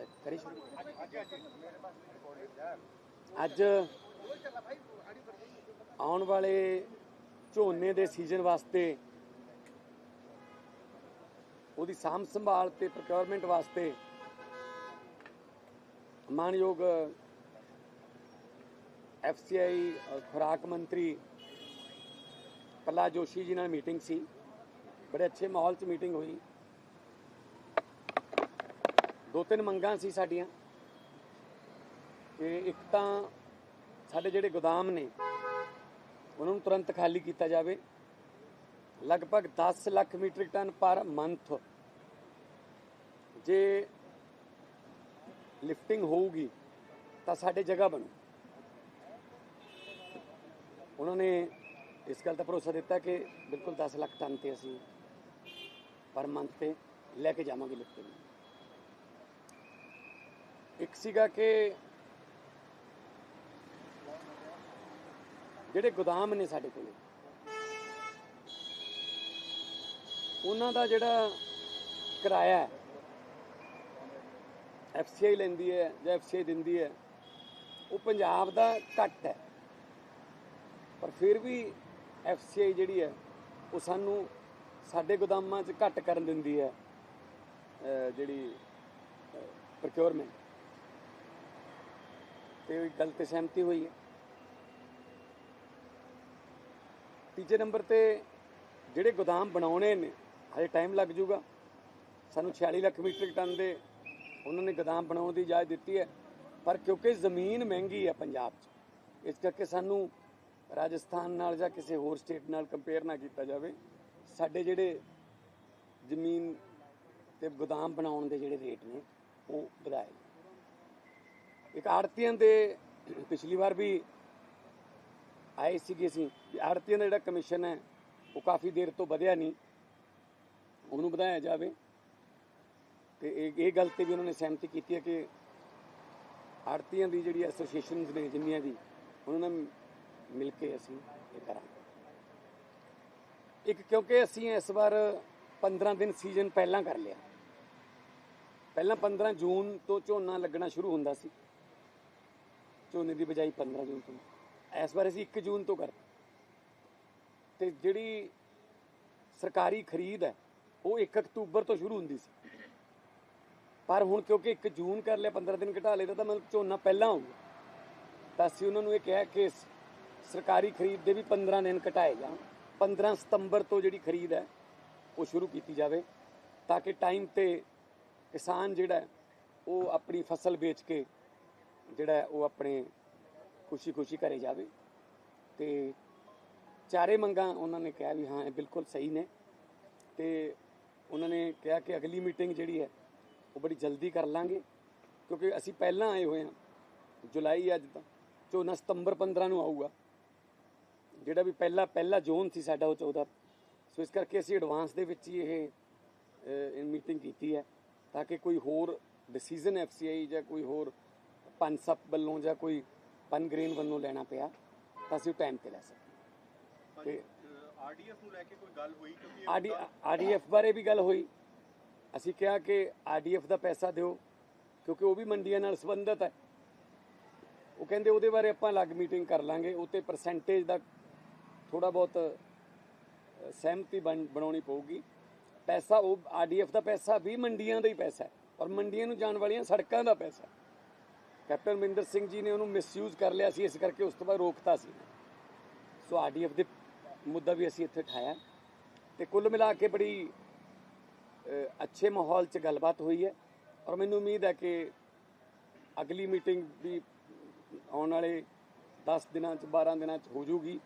ਅੱਛਾ ਕਰੀ ਅੱਜ ਆਉਣ ਵਾਲੇ ਝੋਨੇ ਦੇ ਸੀਜ਼ਨ ਵਾਸਤੇ, ਉਹਦੀ ਸਾਂਭ ਸੰਭਾਲ ਤੇ ਪ੍ਰੋਕਿਉਰਮੈਂਟ ਵਾਸਤੇ ਮਾਨਯੋਗ ਐਫਸੀਆਈ ਖੁਰਾਕ ਮੰਤਰੀ ਪ੍ਰਹਲਾਦ ਜੋਸ਼ੀ ਜੀ ਨਾਲ ਮੀਟਿੰਗ ਸੀ। ਬੜੇ ਅੱਛੇ ਮਾਹੌਲ 'ਚ ਮੀਟਿੰਗ ਹੋਈ। ਦੋ ਤਿੰਨ ਮੰਗਾਂ ਸੀ ਸਾਡੀਆਂ ਕਿ ਇੱਕ ਤਾਂ ਸਾਡੇ ਜਿਹੜੇ ਗੋਦਾਮ ਨੇ, ਉਹਨਾਂ ਨੂੰ ਤੁਰੰਤ ਖਾਲੀ ਕੀਤਾ ਜਾਵੇ। ਲਗਭਗ 10 lakh metric ton per month ਜੇ ਲਿਫਟਿੰਗ ਹੋਊਗੀ ਤਾਂ ਸਾਡੇ ਜਗ੍ਹਾ ਬਣੂ। ਉਹਨਾਂ ਨੇ ਇਸ ਗੱਲ ਦਾ ਭਰੋਸਾ ਦਿੱਤਾ ਕਿ ਬਿਲਕੁਲ 10 ਲੱਖ ਟਨ ਤੇ ਅਸੀਂ ਪਰ ਮੰਥ ਤੇ ਲੈ ਕੇ ਜਾਵਾਂਗੇ ਲਿਫਟਿੰਗ। ਇੱਕ ਸੀਗਾ ਕਿ ਜਿਹੜੇ ਗੋਦਾਮ ਨੇ ਸਾਡੇ ਕੋਲੇ, ਉਹਨਾਂ ਦਾ ਜਿਹੜਾ ਕਿਰਾਇਆ ਹੈ ਐਫਸੀਆਈ ਲੈਂਦੀ ਹੈ ਜਾਂ ਐਫਸੀਆਈ ਦਿੰਦੀ ਹੈ, ਉਹ ਪੰਜਾਬ ਦਾ ਘੱਟ ਹੈ। ਪਰ ਫਿਰ ਵੀ ਐਫਸੀਆਈ ਜਿਹੜੀ ਹੈ, ਉਹ ਸਾਨੂੰ ਸਾਡੇ ਗੋਦਾਮਾਂ 'ਚ ਘੱਟ ਕਰਨ ਦਿੰਦੀ ਹੈ ਜਿਹੜੀ ਪ੍ਰੋਕਿਉਰਮੈਂਟ ਤੇ ਉਹ ਗੱਲ ਤੇ ਸਹਿਮਤੀ ਹੋਈ ਹੈ। ਤੀਜੇ ਨੰਬਰ ਤੇ ਜਿਹੜੇ ਗੋਦਾਮ ਬਣਾਉਣੇ ਨੇ, ਹਜੇ ਟਾਈਮ ਲੱਗ ਜੂਗਾ ਸਾਨੂੰ 46 ਲੱਖ ਮੀਟ੍ਰਿਕ ਟਨ ਦੇ ਉਹਨਾਂ ਨੇ ਗੋਦਾਮ ਬਣਾਉਣ ਦੀ ਇਜਾਜ਼ਤ ਦਿੱਤੀ ਹੈ। ਪਰ ਕਿਉਂਕਿ ਜ਼ਮੀਨ ਮਹਿੰਗੀ ਹੈ ਪੰਜਾਬ 'ਚ, ਇਸ ਕਰਕੇ ਸਾਨੂੰ ਰਾਜਸਥਾਨ ਨਾਲ ਜਾਂ ਕਿਸੇ ਹੋਰ ਸਟੇਟ ਨਾਲ ਕੰਪੇਅਰ ਨਾ ਕੀਤਾ ਜਾਵੇ। ਸਾਡੇ ਜਿਹੜੇ ਜ਼ਮੀਨ ਤੇ ਗੋਦਾਮ ਬਣਾਉਣ ਦੇ ਜਿਹੜੇ ਰੇਟ ਨੇ, ਉਹ ਵਧਾਏ ਇੱਕ ਆੜਤੀਆਂ ਦੇ ਪਿਛਲੀ ਵਾਰ ਵੀ ਆਏ ਸੀਗੇ ਅਸੀਂ। ਆੜਤੀਆਂ ਦਾ ਜਿਹੜਾ ਕਮਿਸ਼ਨ ਹੈ, ਉਹ ਕਾਫੀ ਦੇਰ ਤੋਂ ਵਧਿਆ ਨਹੀਂ। ਉਹਨੂੰ ਵਧਾਇਆ ਜਾਵੇ। ਤੇ ਇਹ ਗੱਲ ਤੇ ਵੀ ਉਹਨਾਂ ਨੇ ਸਹਿਮਤੀ ਕੀਤੀ ਹੈ ਕਿ ਆੜਤੀਆਂ ਦੀ ਜਿਹੜੀ ਐਸੋਸੀਏਸ਼ਨਸ ਨੇ, ਜਿੰਨੀਆਂ ਵੀ, ਉਹਨਾਂ ਨਾਲ ਮਿਲ ਕੇ ਅਸੀਂ ਇਹ ਕਰਾਂਗੇ। ਇੱਕ, ਕਿਉਂਕਿ ਅਸੀਂ ਇਸ ਵਾਰ 15 ਦਿਨ ਸੀਜ਼ਨ ਪਹਿਲਾਂ ਕਰ ਲਿਆ। ਪਹਿਲਾਂ 15 ਜੂਨ ਤੋਂ ਝੋਨਾ ਲੱਗਣਾ ਸ਼ੁਰੂ ਹੁੰਦਾ ਸੀ। ਝੋਨੇ ਦੀ ਬਜਾਈ 15 ਜੂਨ ਤੋਂ। ਇਸ ਵਾਰ ਅਸੀਂ 1 ਜੂਨ ਤੋਂ ਕਰ ਤੇ ਜਿਹੜੀ ਸਰਕਾਰੀ ਖਰੀਦ ਹੈ, ਉਹ 1 ਅਕਤੂਬਰ ਤੋਂ ਸ਼ੁਰੂ ਹੁੰਦੀ ਸੀ। ਪਰ ਹੁਣ ਕਿਉਂਕਿ 1 ਜੂਨ ਕਰ ਲਿਆ 15 ਦਿਨ ਘਟਾ ਲਿਆ ਤਾਂ ਮਤਲਬ ਝੋਨਾ ਪਹਿਲਾਂ ਆਊਗਾ। ਤਾਂ ਅਸੀਂ ਉਹਨਾਂ ਨੂੰ ਇਹ ਕਿਹਾ ਕਿ ਸਰਕਾਰੀ ਖਰੀਦ ਦੇ ਵੀ 15 ਦਿਨ ਘਟਾਏ ਜਾਣ। 15 ਸਤੰਬਰ ਤੋਂ ਜਿਹੜੀ ਖਰੀਦ ਹੈ, ਉਹ ਸ਼ੁਰੂ ਕੀਤੀ ਜਾਵੇ, ਤਾਂ ਕਿ ਟਾਈਮ ਤੇ ਕਿਸਾਨ ਜਿਹੜਾ ਉਹ ਆਪਣੀ ਫਸਲ ਵੇਚ ਕੇ ਜਿਹੜਾ ਉਹ ਆਪਣੇ ਖੁਸ਼ੀ-ਖੁਸ਼ੀ ਘਰੇ ਜਾਵੇ। ਤੇ ਚਾਰੇ ਮੰਗਾਂ ਉਹਨਾਂ ਨੇ ਕਿਹਾ ਵੀ ਹਾਂ, ਇਹ ਬਿਲਕੁਲ ਸਹੀ ਨੇ। ਤੇ ਉਹਨਾਂ ਨੇ ਕਿਹਾ ਕਿ ਅਗਲੀ ਮੀਟਿੰਗ ਜਿਹੜੀ ਹੈ, ਉਹ ਬੜੀ ਜਲਦੀ ਕਰ ਲਾਂਗੇ। ਕਿਉਂਕਿ ਅਸੀਂ ਪਹਿਲਾਂ ਆਏ ਹੋਏ ਹਾਂ, ਜੁਲਾਈ ਅੱਜ ਤਾਂ ਝੋਨਾ ਸਤੰਬਰ 15 ਨੂੰ ਆਊਗਾ। ਜਿਹੜਾ ਵੀ ਪਹਿਲਾ ਪਹਿਲਾ ਜ਼ੋਨ ਸੀ ਸਾਡਾ ਉਹ 14 ਸੋ ਇਸ ਕਰਕੇ ਅਸੀਂ ਐਡਵਾਂਸ ਦੇ ਵਿੱਚ ਹੀ ਇਹ ਇਹ ਮੀਟਿੰਗ ਕੀਤੀ ਹੈ, ਤਾਂ ਕਿ ਕੋਈ ਹੋਰ ਡਿਸੀਜਨ ਐਫਸੀਆਈ ਜਾਂ ਕੋਈ ਹੋਰ ਪੰਸਪ ਵੱਲੋਂ ਜਾਂ ਕੋਈ ਪਨਗ੍ਰੇਨ ਵੱਲੋਂ ਲੈਣਾ ਪਿਆ ਤਾਂ ਅਸੀਂ ਟਾਈਮ ਤੇ ਲੈ ਸਕੀਏ ਤੇ ਆਰਡੀਐਫ ਨੂੰ ਲੈ ਕੇ ਕੋਈ ਗੱਲ ਹੋਈ? ਕਿਉਂਕਿ ਆਰਡੀ ਆਰਡੀਐਫ ਬਾਰੇ ਵੀ ਗੱਲ ਹੋਈ। ਅਸੀਂ ਕਿਹਾ ਕਿ ਆਰਡੀਐਫ ਦਾ ਪੈਸਾ ਦਿਓ ਕਿਉਂਕਿ ਉਹ ਵੀ ਮੰਡੀਆਂ ਨਾਲ ਸੰਬੰਧਿਤ ਹੈ। ਉਹ ਕਹਿੰਦੇ ਉਹਦੇ ਬਾਰੇ ਆਪਾਂ ਅਲੱਗ ਮੀਟਿੰਗ ਕਰ ਲਾਂਗੇ ਉਹ ਤੇ ਪਰਸੈਂਟੇਜ ਦਾ ਥੋੜਾ ਬਹੁਤ ਸਹਿਮਤੀ ਬਣ- ਬਣਾਉਣੀ ਪਊਗੀ। ਪੈਸਾ ਉਹ ਆਰਡੀਐਫ ਦਾ ਪੈਸਾ ਵੀ ਮੰਡੀਆਂ ਦਾ ਹੀ ਪੈਸਾ ਹੈ ਔਰ ਮੰਡੀਆਂ ਨੂੰ ਜਾਣ ਵਾਲੀਆਂ ਸੜਕਾਂ ਦਾ ਪੈਸਾ ਹੈ। ਕੈਪਟਨ ਮਹਿੰਦਰ ਸਿੰਘ ਜੀ ਨੇ ਉਹਨੂੰ ਮਿਸਯੂਜ਼ ਕਰ ਲਿਆ ਸੀ, ਇਸ ਕਰਕੇ ਉਸ ਤੋਂ ਬਾਅਦ ਰੋਕਤਾ ਸੀ। ਸੋ ਆਰਡੀਐਫ ਦੇ ਮੁੱਦਾ ਵੀ ਅਸੀਂ ਇੱਥੇ ਠਾਇਆ ਤੇ ਕੁੱਲ ਮਿਲਾ ਕੇ ਬੜੀ ਅੱਛੇ ਮਾਹੌਲ 'ਚ ਗੱਲਬਾਤ ਹੋਈ ਹੈ। ਔਰ ਮੈਨੂੰ ਉਮੀਦ ਹੈ ਕਿ ਅਗਲੀ ਮੀਟਿੰਗ ਵੀ ਆਉਣ ਵਾਲੇ 10 ਦਿਨਾਂ 'ਚ 12 ਦਿਨਾਂ 'ਚ ਹੋ ਜੂਗੀ।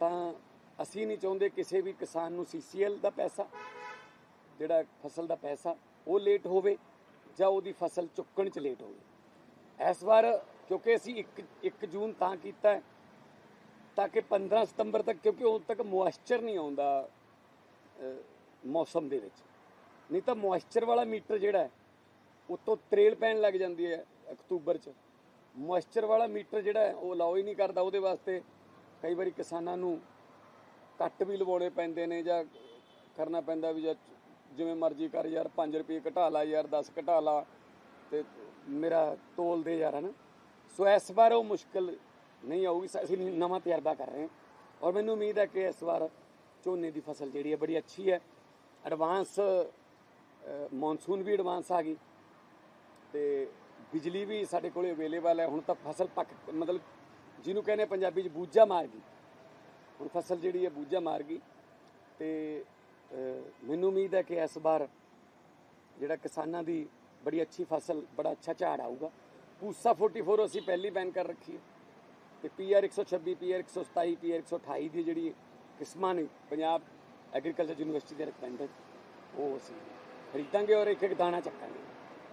ਤਾਂ ਅਸੀਂ ਨਹੀਂ ਚਾਹੁੰਦੇ ਕਿਸੇ ਵੀ ਕਿਸਾਨ ਨੂੰ ਸੀਸੀਐਲ ਦਾ ਪੈਸਾ, ਜਿਹੜਾ ਫਸਲ ਦਾ ਪੈਸਾ, ਉਹ ਲੇਟ ਹੋਵੇ ਜਾਂ ਉਹਦੀ ਫਸਲ ਚੁੱਕਣ 'ਚ ਲੇਟ ਹੋਵੇ। ਇਸ ਵਾਰ, ਕਿਉਂਕਿ ਅਸੀਂ 1 1 ਜੂਨ ਤਾਂ ਕੀਤਾ ਹੈ, ਤਾਂ ਕਿ 15 ਸਤੰਬਰ ਤੱਕ, ਕਿਉਂਕਿ ਉਦੋਂ ਤੱਕ ਮੋਇਸਚਰ ਨਹੀਂ ਆਉਂਦਾ ਮੌਸਮ ਦੇ ਵਿੱਚ। ਨਹੀਂ ਤਾਂ ਮੋਇਸਚਰ ਵਾਲਾ ਮੀਟਰ ਜਿਹੜਾ ਹੈ, ਉਤੋਂ ਤਰੇਲ ਪੈਣ ਲੱਗ ਜਾਂਦੀ ਹੈ ਅਕਤੂਬਰ 'ਚ। ਮੋਇਸਚਰ ਵਾਲਾ ਮੀਟਰ ਜਿਹੜਾ ਹੈ, ਉਹ ਅਲਾਉ ਹੀ ਨਹੀਂ ਕਰਦਾ ਉਹਦੇ ਵਾਸਤੇ। ਕਈ ਵਾਰੀ ਕਿਸਾਨਾਂ ਨੂੰ ਕੱਟ ਵੀ ਲਵਾਉਣੇ ਪੈਂਦੇ ਨੇ ਜਾਂ ਕਰਨਾ ਪੈਂਦਾ ਵੀ ਜਾਂ ਜਿਵੇਂ ਮਰਜ਼ੀ ਕਰ ਯਾਰ 5 ਰੁਪਏ ਘਟਾ ਲਾ, ਯਾਰ 10 ਘਟਾ ਲਾ, ਤੇ ਮੇਰਾ ਤੋਲਦੇ ਯਾਰ ਹਨ ਸੋ ਇਸ ਵਾਰ ਉਹ ਮੁਸ਼ਕਲ ਨਹੀਂ ਆਊਗੀ। ਅਸੀਂ ਨਵਾਂ ਤਜਰਬਾ ਕਰ ਰਹੇ ਹਾਂ। ਔਰ ਮੈਨੂੰ ਉਮੀਦ ਹੈ ਕਿ ਇਸ ਵਾਰ ਝੋਨੇ ਦੀ ਫਸਲ ਜਿਹੜੀ ਹੈ, ਬੜੀ ਅੱਛੀ ਹੈ। ਐਡਵਾਂਸ ਮੌਨਸੂਨ ਵੀ ਐਡਵਾਂਸ ਆ ਗਈ। ਤੇ ਬਿਜਲੀ ਵੀ ਸਾਡੇ ਕੋਲੇ ਅਵੇਲੇਬਲ ਹੈ। ਹੁਣ ਤਾਂ ਫਸਲ ਪੱਕ, ਮਤਲਬ ਜਿਹਨੂੰ ਕਹਿੰਦੇ ਪੰਜਾਬੀ ਚ ਬੂਝਾ ਮਾਰ ਗਈ। ਹੁਣ ਫਸਲ ਜਿਹੜੀ ਹੈ, ਬੂਝਾ ਮਾਰ ਗਈ। ਤੇ ਮੈਨੂੰ ਉਮੀਦ ਹੈ ਕਿ ਇਸ ਵਾਰ ਜਿਹੜਾ ਕਿਸਾਨਾਂ ਦੀ ਬੜੀ ਅੱਛੀ ਫਸਲ ਬੜਾ ਅੱਛਾ ਝਾੜ ਆਊਗਾ ਪੂਸਾ 44 ਅਸੀਂ ਪਹਿਲੀ ਬੈਨ ਕਰ ਰੱਖੀ ਹੈ ਤੇ ਪੀਆਰ 126 ਪੀਆਰ 127 ਪੀਆਰ 128 ਦੀ ਜਿਹੜੀ ਕਿਸਮਾਂ ਨੇ ਪੰਜਾਬ ਐਗਰੀਕਲਚਰ ਯੂਨੀਵਰਸਿਟੀ ਦੇ ਰਿਕਮੈਂਡਡ ਉਹ ਅਸੀਂ ਖਰੀਦਾਂਗੇ ਔਰ ਇੱਕ ਇੱਕ ਦਾਣਾ ਚੱਕਾਂਗੇ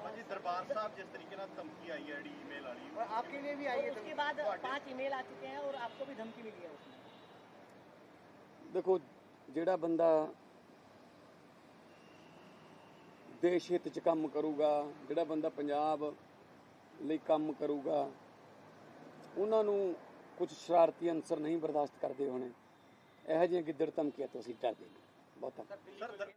ਹਾਂਜੀ ਦਰਬਾਰ ਸਾਹਿਬ ਜਿਸ ਤਰੀਕੇ ਨਾਲ ਧਮਕੀ ਆਈ ਹੈ ਜਿਹੜੀ ਈਮੇਲ ਵਾਲੀ और आपके लिए भी आई है उसके बाद पांच ईमेल आ चुके हैं और आपको भी धमकी मिली है उसमें ਦੇਖੋ ਜਿਹੜਾ ਬੰਦਾ ਦੇਸ਼ ਹਿੱਤ ਚ ਕੰਮ ਕਰੂਗਾ, ਜਿਹੜਾ ਬੰਦਾ ਪੰਜਾਬ ਲਈ ਕੰਮ ਕਰੂਗਾ, ਉਹਨਾਂ ਨੂੰ ਕੁਝ ਸ਼ਰਾਰਤੀ ਅੰਸਰ ਨਹੀਂ ਬਰਦਾਸ਼ਤ ਕਰਦੇ ਹੋਣੇ। ਇਹੋ ਜਿਹੀਆਂ ਗਿੱਦੜ ਧਮਕੀਆਂ ਤੋਂ ਅਸੀਂ ਡਰਦੇ ਨਹੀਂ। ਬਹੁਤਾ ਸਰ